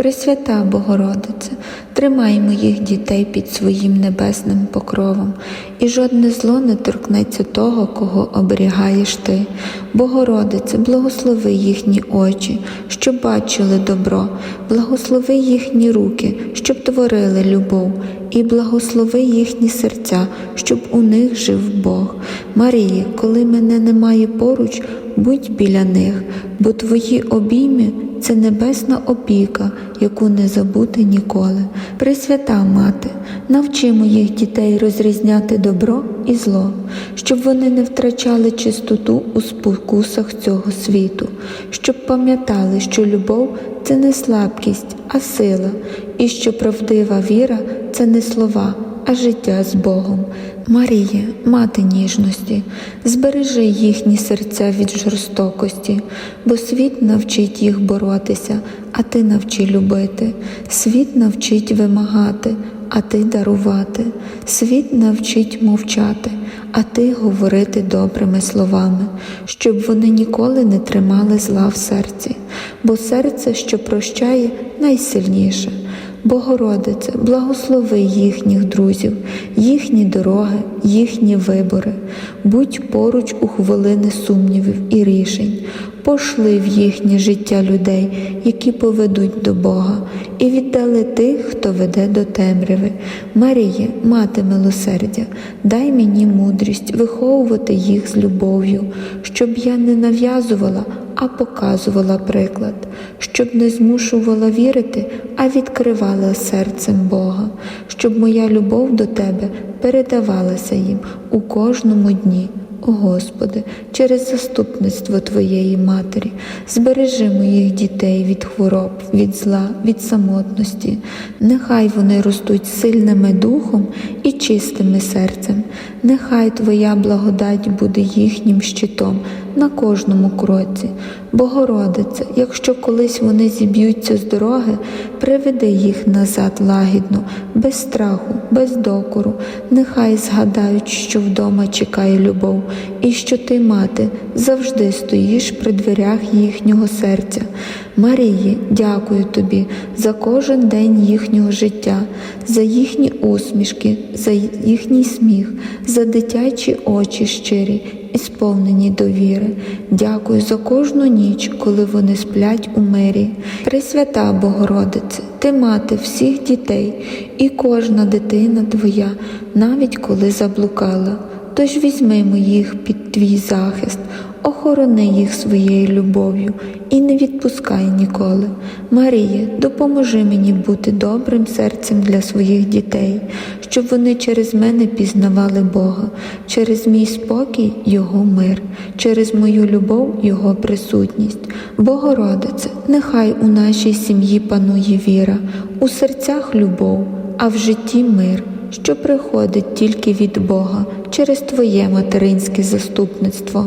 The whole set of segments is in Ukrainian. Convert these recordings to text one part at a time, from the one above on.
Пресвята Богородице, тримай моїх дітей під своїм небесним покровом, і жодне зло не торкнеться того, кого оберігаєш ти. Богородице, благослови їхні очі, щоб бачили добро, благослови їхні руки, щоб творили любов, і благослови їхні серця, щоб у них жив Бог. Марії, коли мене немає поруч, будь біля них, бо твої обійми це небесна опіка, яку не забути ніколи. Пресвята Мати, навчи моїх дітей розрізняти добро і зло, щоб вони не втрачали чистоту у спокусах цього світу, щоб пам'ятали, що любов це не слабкість, а сила, і що правдива віра це не слова. А життя з Богом. Марія, мати ніжності, збережи їхні серця від жорстокості, бо світ навчить їх боротися, а ти навчи любити. Світ навчить вимагати, а ти дарувати. Світ навчить мовчати, а ти говорити добрими словами, щоб вони ніколи не тримали зла в серці, бо серце, що прощає, найсильніше. Богородице, благослови їхніх друзів, їхні дороги, їхні вибори, будь поруч у хвилини сумнівів і рішень, пошли в їхнє життя людей, які поведуть до Бога, і віддали тих, хто веде до темряви. Маріє, мати милосердя, дай мені мудрість виховувати їх з любов'ю, щоб я не нав'язувала а показувала приклад, щоб не змушувала вірити, а відкривала серцем Бога, щоб моя любов до Тебе передавалася їм у кожному дні. О Господи, через заступництво Твоєї Матері, збережи моїх дітей від хвороб, від зла, від самотності. Нехай вони ростуть сильними духом і чистими серцем. Нехай Твоя благодать буде їхнім щитом на кожному кроці. Богородице, якщо колись вони зіб'ються з дороги, приведи їх назад лагідно, без страху, без докору. Нехай згадають, що вдома чекає любов, і що ти, мати, завжди стоїш при дверях їхнього серця. Марії, дякую тобі за кожен день їхнього життя, за їхні усмішки, за їхній сміх, за дитячі очі щирі сповнені довіри. Дякую за кожну ніч, коли вони сплять у мирі. Пресвята Богородице, ти мати всіх дітей, і кожна дитина твоя, навіть коли заблукала. Тож візьми моїх під твій захист, охорони їх своєю любов'ю і не відпускай ніколи. Марія, допоможи мені бути добрим серцем для своїх дітей, щоб вони через мене пізнавали Бога, через мій спокій Його мир, через мою любов Його присутність. Богородице, нехай у нашій сім'ї панує віра, у серцях любов, а в житті мир. Що приходить тільки від Бога через Твоє материнське заступництво.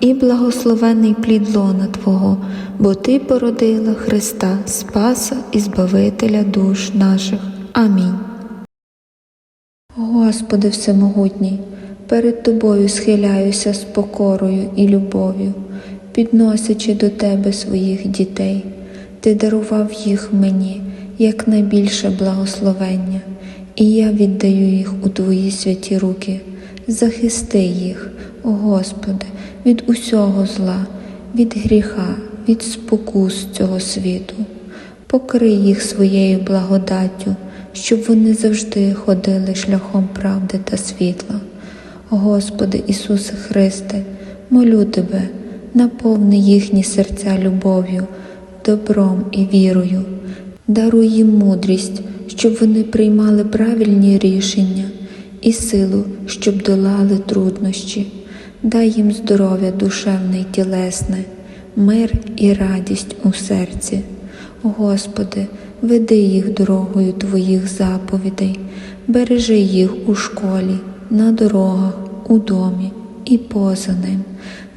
і благословений плід лона Твого, бо Ти породила Христа, Спаса і Збавителя душ наших. Амінь. Господи Всемогутній, перед Тобою схиляюся з покорою і любов'ю, підносячи до Тебе своїх дітей, Ти дарував їх мені як найбільше благословення, і я віддаю їх у Твої святі руки. Захисти їх, о Господи, від усього зла, від гріха, від спокус цього світу. Покрий їх своєю благодаттю, щоб вони завжди ходили шляхом правди та світла. Господи Ісусе Христе, молю Тебе, наповни їхні серця любов'ю, добром і вірою, даруй їм мудрість, щоб вони приймали правильні рішення і силу, щоб долали труднощі. Дай їм здоров'я душевне й тілесне, мир і радість у серці. Господи, веди їх дорогою Твоїх заповідей, бережи їх у школі, на дорогах, у домі і поза ним.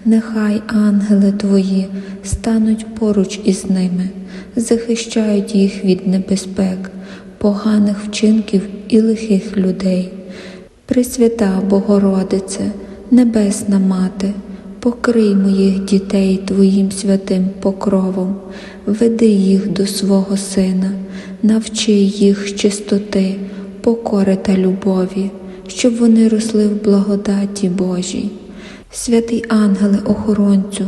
Нехай ангели Твої стануть поруч із ними, захищають їх від небезпек, поганих вчинків і лихих людей. Пресвята Богородице, Небесна Мати, покрий моїх дітей Твоїм святим покровом, веди їх до свого Сина, навчи їх чистоти, покори та любові, щоб вони росли в благодаті Божій. Святий ангеле охоронцю,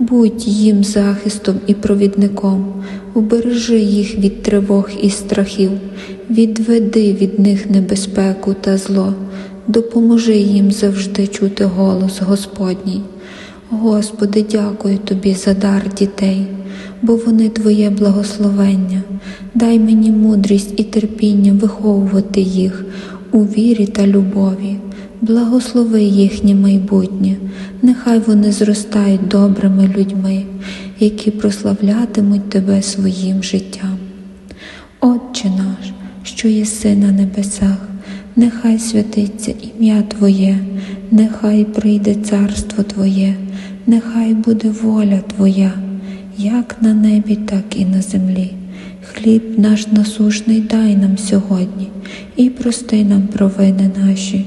будь їм захистом і провідником, убережи їх від тривог і страхів, відведи від них небезпеку та зло, допоможи їм завжди чути голос Господній. Господи, дякую Тобі за дар дітей, бо вони Твоє благословення. Дай мені мудрість і терпіння виховувати їх у вірі та любові. Благослови їхнє майбутнє, нехай вони зростають добрими людьми, які прославлятимуть Тебе своїм життям. Отче наш, що єси на небесах, нехай святиться ім'я Твоє, нехай прийде царство Твоє, нехай буде воля Твоя, як на небі, так і на землі. Хліб наш насушний дай нам сьогодні і прости нам провини наші,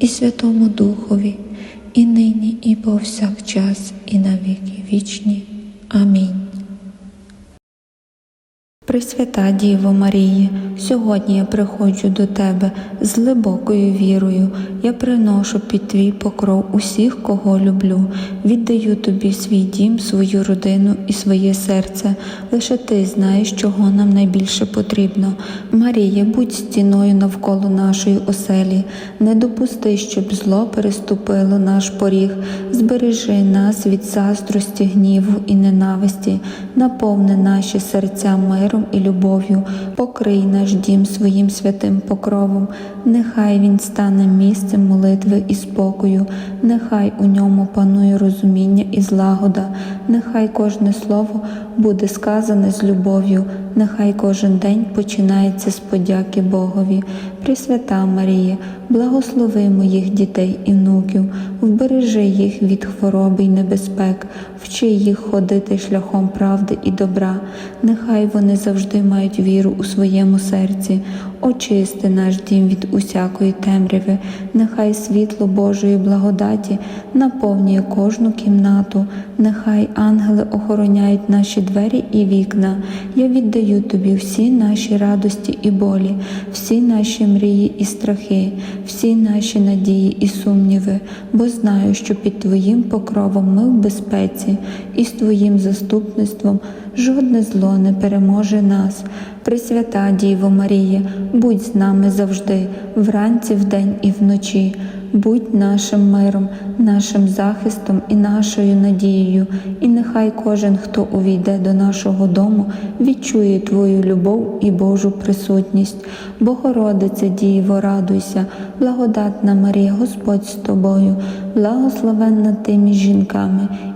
і Святому Духові, і нині, і повсякчас, і на віки вічні. Амінь. Пресвята Діво Марії, сьогодні я приходжу до Тебе з глибокою вірою. Я приношу під Твій покров усіх, кого люблю. Віддаю Тобі свій дім, свою родину і своє серце. Лише Ти знаєш, чого нам найбільше потрібно. Марія, будь стіною навколо нашої оселі. Не допусти, щоб зло переступило наш поріг. Збережи нас від заздрості, гніву і ненависті, наповни наші серця миром і любов'ю, покрий наш дім своїм святим покровом, нехай він стане місцем молитви і спокою, нехай у ньому панує розуміння і злагода, нехай кожне слово буде сказане з любов'ю, нехай кожен день починається з подяки Богові. Пресвята Марія, благослови моїх дітей і внуків, вбережи їх від хвороби й небезпек, вчи їх ходити шляхом правди і добра, нехай вони завжди мають віру у своєму серці, очисти наш дім від усякої темряви, нехай світло Божої благодаті наповнює кожну кімнату, нехай ангели охороняють наші двері і вікна. Я віддаю тобі всі наші радості і болі, всі наші мрії і страхи, всі наші надії і сумніви, бо знаю, що під Твоїм покровом ми в безпеці, і з Твоїм заступництвом жодне зло не переможе нас. Пресвята Діво Марія, будь з нами завжди, вранці, вдень і вночі. Будь нашим миром, нашим захистом і нашою надією, і нехай кожен, хто увійде до нашого дому, відчує Твою любов і Божу присутність. Богородице, Дієво, радуйся, благодатна Марія, Господь з тобою, благословенна ти між жінками,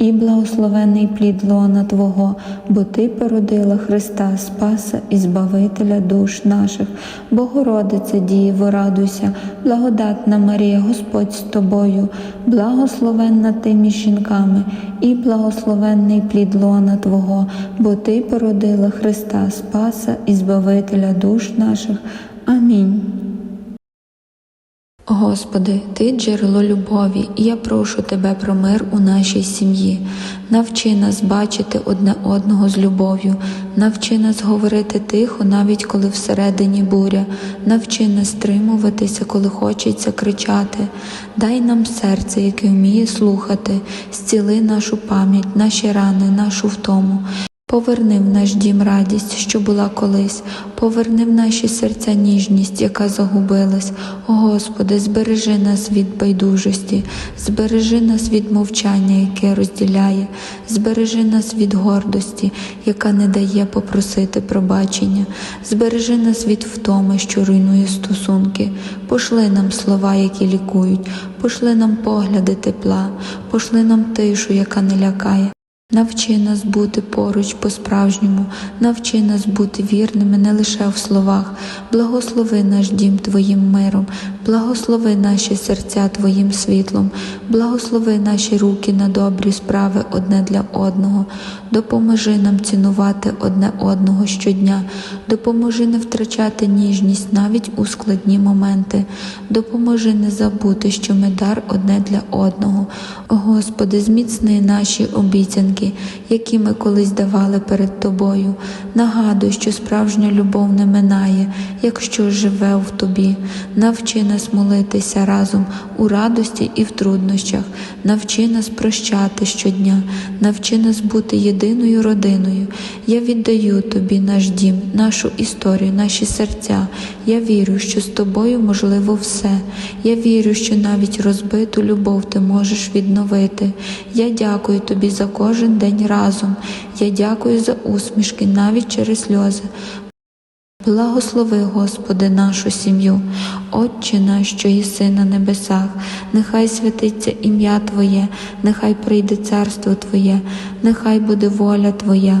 і благословений плід лона Твого, бо Ти породила Христа, Спаса і Збавителя душ наших. Богородице, Діво, радуйся, благодатна Марія, Господь з тобою, благословенна ти між жінками, і благословенний плід лона Твого, бо Ти породила Христа, Спаса і Збавителя душ наших. Амінь. Господи, Ти джерело любові, і я прошу Тебе про мир у нашій сім'ї. Навчи нас бачити одне одного з любов'ю, навчи нас говорити тихо, навіть коли всередині буря, навчи нас стримуватися, коли хочеться кричати. Дай нам серце, яке вміє слухати, зціли нашу пам'ять, наші рани, нашу втому. Поверни в наш дім радість, що була колись, поверни в наші серця ніжність, яка загубилась. О Господи, збережи нас від байдужості, збережи нас від мовчання, яке розділяє, збережи нас від гордості, яка не дає попросити пробачення, збережи нас від втоми, що руйнує стосунки, пошли нам слова, які лікують, пошли нам погляди тепла, пошли нам тишу, яка не лякає. Навчи нас бути поруч по-справжньому, навчи нас бути вірними не лише в словах, благослови наш дім Твоїм миром, благослови наші серця Твоїм світлом, благослови наші руки на добрі справи одне для одного, допоможи нам цінувати одне одного щодня, допоможи не втрачати ніжність навіть у складні моменти, допоможи не забути, що ми дар одне для одного. Господи, зміцни наші обіцянки, які ми колись давали перед Тобою. Нагадуй, що справжня любов не минає, якщо живе в Тобі. Навчи нас молитися разом у радості і в труднощах, навчи нас прощати щодня, навчи нас бути єдиною родиною. Я віддаю Тобі наш дім, нашу історію, наші серця. Я вірю, що з тобою можливо все. Я вірю, що навіть розбиту любов ти можеш відновити. Я дякую тобі за кожен день разом. Я дякую за усмішки навіть через сльози. Благослови, Господи, нашу сім'ю, Отче наш, що єси на небесах, нехай святиться ім'я Твоє, нехай прийде царство Твоє, нехай буде воля Твоя,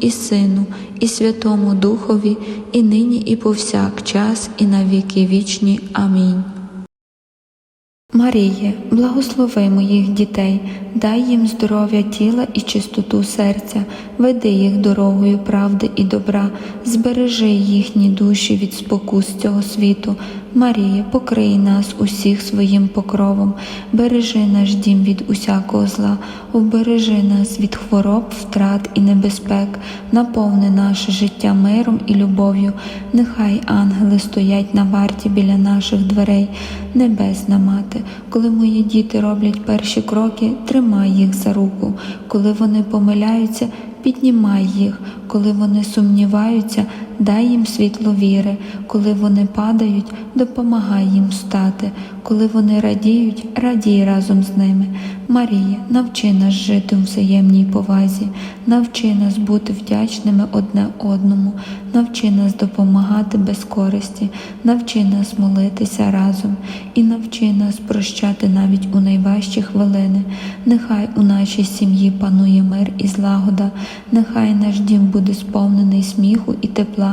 і Сину, і Святому Духові, і нині, і повсякчас, і на віки вічні. Амінь. Маріє, благослови моїх дітей, дай їм здоров'я тіла і чистоту серця, веди їх дорогою правди і добра, збережи їхні душі від спокус цього світу. Марія, покрий нас усіх своїм покровом, бережи наш дім від усякого зла, обережи нас від хвороб, втрат і небезпек, наповни наше життя миром і любов'ю. Нехай ангели стоять на варті біля наших дверей, небесна мати. Коли мої діти роблять перші кроки, тримай їх за руку. Коли вони помиляються, піднімай їх. Коли вони сумніваються, дай їм світло віри. Коли вони падають, допомагай їм встати. Коли вони радіють, радій разом з ними. Марія, навчи нас жити у взаємній повазі, навчи нас бути вдячними одне одному, навчи нас допомагати без користі, навчи нас молитися разом і навчи нас прощати навіть у найважчі хвилини. Нехай у нашій сім'ї панує мир і злагода, нехай наш дім буде сповнений сміху і тепла,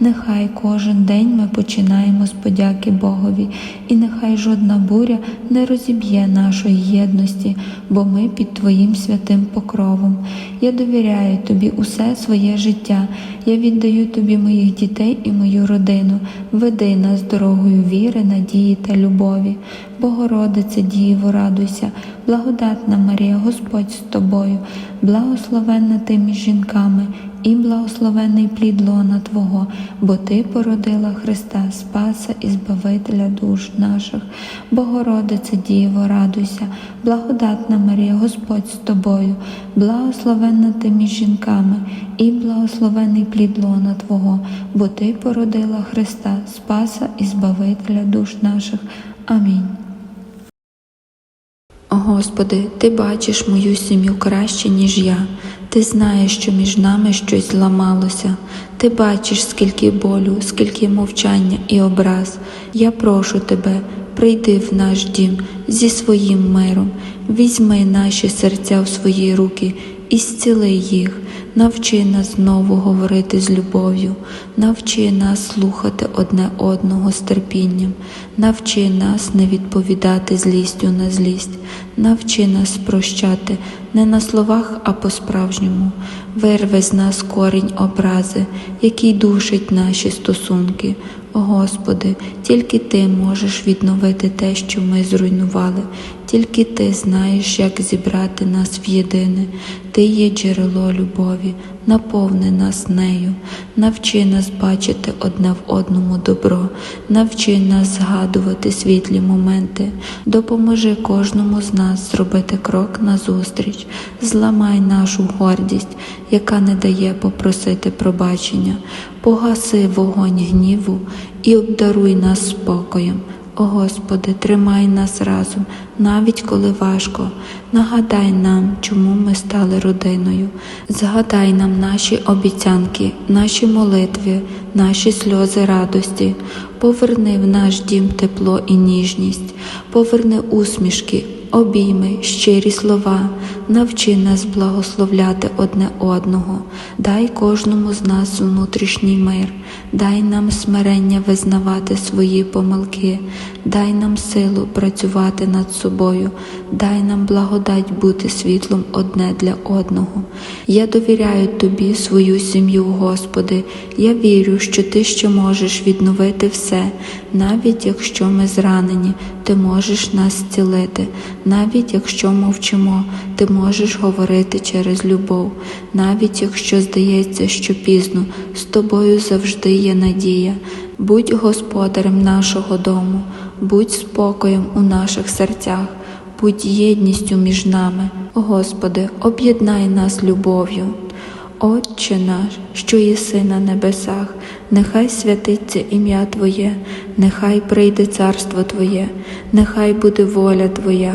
нехай кожен день ми починаємо з подяки Богові, і нехай жодна буря не розіб'є нашої єдності, бо ми під Твоїм святим покровом. Я довіряю Тобі усе своє життя. Я віддаю Тобі моїх дітей і мою родину. Веди нас дорогою віри, надії та любові. Богородице, Діво, радуйся, благодатна Марія, Господь з тобою, благословенна ти між жінками, і благословенний плід лона Твого, бо Ти породила Христа, Спаса і Збавителя душ наших. Богородице, Діво, радуйся, благодатна Марія, Господь з тобою, благословенна ти між жінками, і благословений плід лона Твого, бо Ти породила Христа, Спаса і Збавителя душ наших. Амінь. Господи, Ти бачиш мою сім'ю краще, ніж я. Ти знаєш, що між нами щось зламалося. Ти бачиш, скільки болю, скільки мовчання і образ. Я прошу тебе, прийди в наш дім зі своїм миром, візьми наші серця в свої руки і зціли їх. Навчи нас знову говорити з любов'ю, навчи нас слухати одне одного з терпінням, навчи нас не відповідати злістю на злість, навчи нас прощати не на словах, а по-справжньому. Вирви з нас корінь образи, який душить наші стосунки. Господи, тільки Ти можеш відновити те, що ми зруйнували, тільки Ти знаєш, як зібрати нас в єдине. Ти є джерело любові, наповни нас нею, навчи нас бачити одне в одному добро, навчи нас згадувати світлі моменти, допоможи кожному з нас зробити крок назустріч, зламай нашу гордість, яка не дає попросити пробачення, погаси вогонь гніву і обдаруй нас спокоєм. О Господи, тримай нас разом, навіть коли важко. Нагадай нам, чому ми стали родиною. Згадай нам наші обіцянки, наші молитви, наші сльози радості. Поверни в наш дім тепло і ніжність, поверни усмішки, обійми, щирі слова, навчи нас благословляти одне одного, дай кожному з нас внутрішній мир, дай нам смирення визнавати свої помилки, дай нам силу працювати над собою, дай нам благодать бути світлом одне для одного. Я довіряю Тобі свою сім'ю, Господи, я вірю, що Ти ще можеш відновити все, навіть якщо ми зранені, Ти можеш нас зцілити, навіть якщо мовчимо, Ти можеш говорити через любов, навіть якщо здається, що пізно, з тобою завжди є надія. Будь господарем нашого дому, будь спокоєм у наших серцях, будь єдністю між нами. Господи, об'єднай нас любов'ю. Отче наш, що єси на небесах, нехай святиться ім'я Твоє, нехай прийде царство Твоє, нехай буде воля Твоя,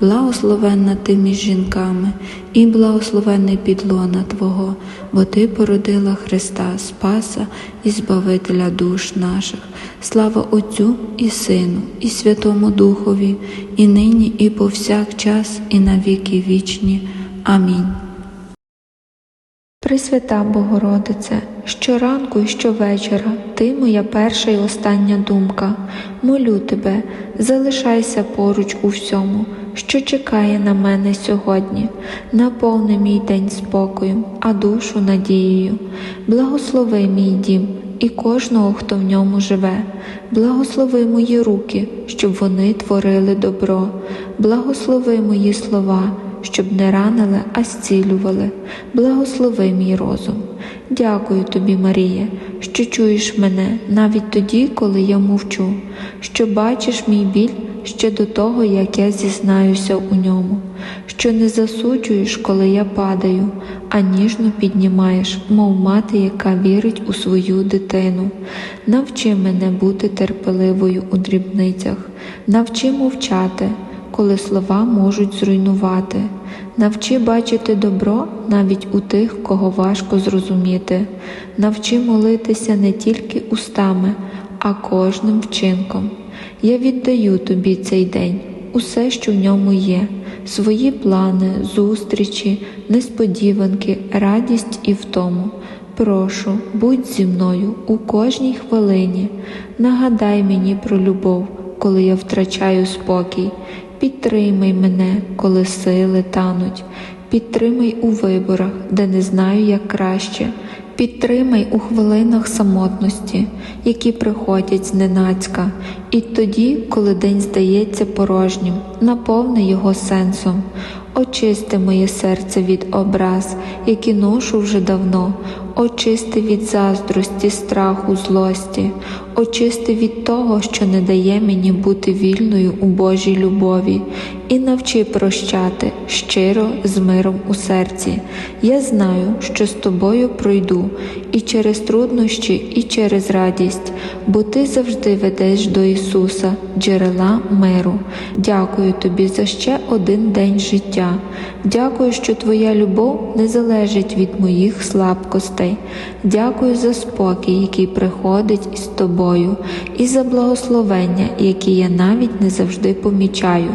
благословенна ти між жінками, і благословенний підлона Твого, бо Ти породила Христа, Спаса і Збавителя душ наших. Слава Отцю і Сину, і Святому Духові, і нині, і повсякчас, і на віки вічні. Амінь. Пресвята Богородице, щоранку і щовечора ти моя перша і остання думка. Молю тебе, залишайся поруч у всьому, що чекає на мене сьогодні. Наповни мій день спокоєм, а душу надією. Благослови мій дім і кожного, хто в ньому живе. Благослови мої руки, щоб вони творили добро. Благослови мої слова щоб не ранили, а зцілювали. Благослови мій розум. Дякую тобі, Марія, що чуєш мене навіть тоді, коли я мовчу, що бачиш мій біль ще до того, як я зізнаюся у ньому, що не засуджуєш, коли я падаю, а ніжно піднімаєш, мов мати, яка вірить у свою дитину. Навчи мене бути терпеливою у дрібницях, навчи мовчати коли слова можуть зруйнувати. Навчи бачити добро навіть у тих, кого важко зрозуміти. Навчи молитися не тільки устами, а кожним вчинком. Я віддаю тобі цей день, усе, що в ньому є, свої плани, зустрічі, несподіванки, радість і втому. Прошу, будь зі мною у кожній хвилині. Нагадай мені про любов, коли я втрачаю спокій. Підтримай мене, коли сили тануть, підтримай у виборах, де не знаю, як краще, підтримай у хвилинах самотності, які приходять зненацька, і тоді, коли день здається порожнім, наповни його сенсом. Очисти моє серце від образ, які ношу вже давно, очисти від заздрості, страху, злості, очисти від того, що не дає мені бути вільною у Божій любові, і навчи прощати, щиро, з миром у серці. Я знаю, що з тобою пройду і через труднощі, і через радість, бо ти завжди ведеш до Ісуса, джерела миру. Дякую тобі за ще один день життя. Дякую, що Твоя любов не залежить від моїх слабкостей. Дякую за спокій, який приходить із тобою, і за благословення, які я навіть не завжди помічаю.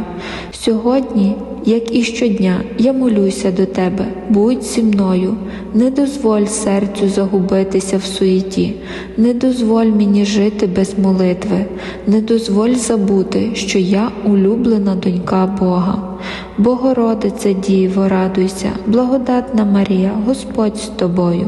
Сьогодні, як і щодня, я молюся до тебе, будь зі мною, не дозволь серцю загубитися в суєті, не дозволь мені жити без молитви, не дозволь забути, що я улюблена донька Бога. Богородице Діво, радуйся, благодатна Марія, Господь з тобою,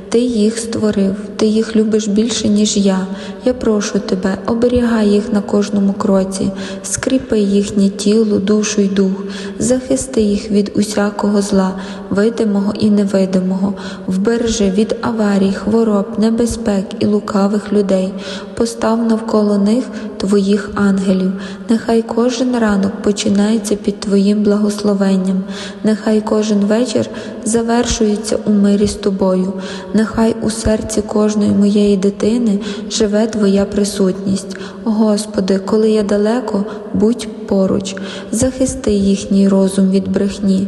Ти їх створив, ти їх любиш більше, ніж я. Я прошу тебе, оберігай їх на кожному кроці, скріпи їхнє тіло, душу й дух, захисти їх від усякого зла, видимого і невидимого, вбережи від аварій, хвороб, небезпек і лукавих людей, постав навколо них твоїх ангелів. Нехай кожен ранок починається під Твоїм благословенням, нехай кожен вечір завершується у мирі з тобою. Нехай у серці кожної моєї дитини живе Твоя присутність. Господи, коли я далеко, будь поруч, захисти їхній розум від брехні.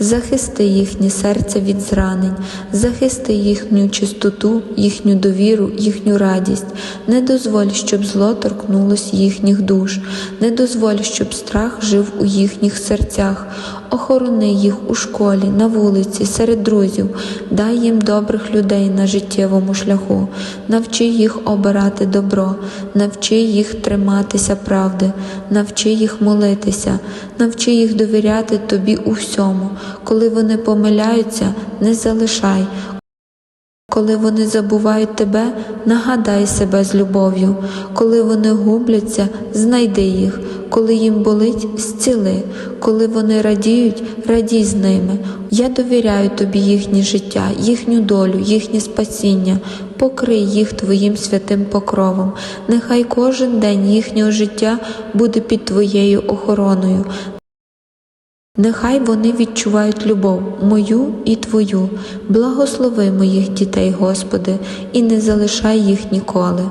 Захисти їхнє серце від зранень, захисти їхню чистоту, їхню довіру, їхню радість. Не дозволь, щоб зло торкнулось їхніх душ, не дозволь, щоб страх жив у їхніх серцях. Охорони їх у школі, на вулиці, серед друзів, дай їм добрих людей на життєвому шляху, навчи їх обирати добро, навчи їх триматися правди, навчи їх молитися, навчи їх довіряти тобі у всьому. Коли вони помиляються, не залишай. Коли вони забувають тебе, нагадай себе з любов'ю. Коли вони губляться, знайди їх. Коли їм болить, зціли. Коли вони радіють, радій з ними. Я довіряю тобі їхнє життя, їхню долю, їхнє спасіння. Покрий їх твоїм святим покровом. Нехай кожен день їхнього життя буде під твоєю охороною. Нехай вони відчувають любов мою і Твою, благослови моїх дітей, Господи, і не залишай їх ніколи.